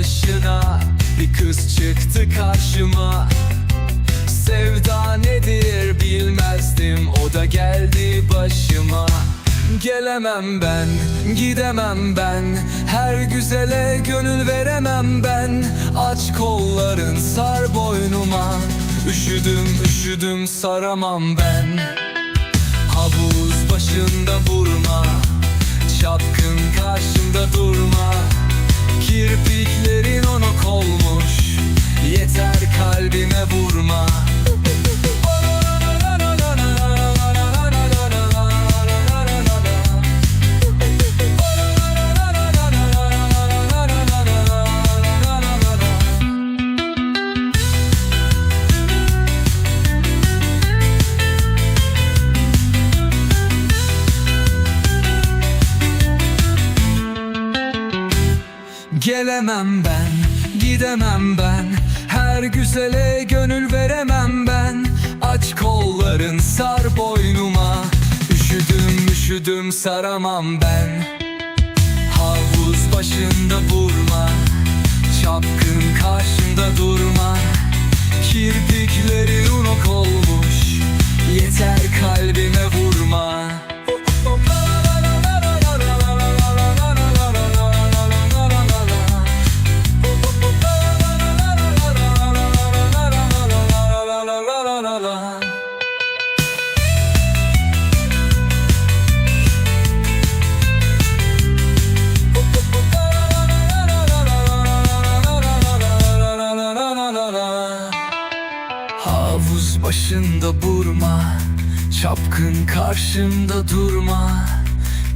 başına Bir kız çıktı karşıma. Sevda nedir bilmezdim O da geldi başıma. Gelemem ben gidemem ben Her güzele gönül veremem ben. Aç kolların sar boynuma Üşüdüm üşüdüm saramam ben. Havuz başında vurma Çapkın karşımda durma. Kirpiklerin onok olmuş Yeter kalbime vurma Gelemem ben, gidemem ben. Her güzele gönül veremem ben. Aç kolların sar boynuma. Üşüdüm üşüdüm saramam ben. Havuz başında vurma. Çapkın karşımda durma Havuz başında vurma Çapkın karşımda durma.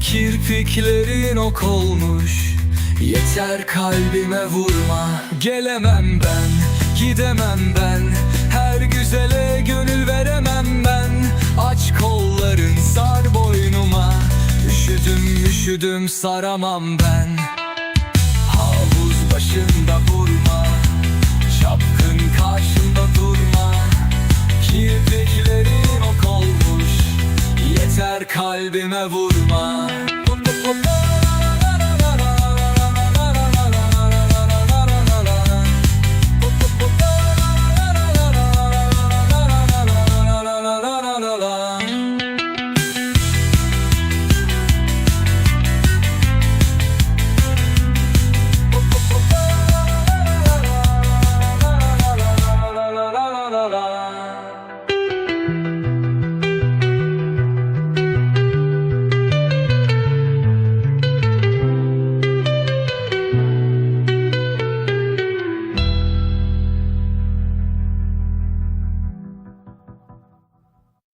Kirpiklerin ok olmuş Yeter kalbime vurma. Gelemem ben, gidemem ben Her güzele gönül veremem ben. Aç kolların sar boynuma Üşüdüm üşüdüm saramam ben. Havuz başında vurma Çapkın karşımda durma kalbime vurma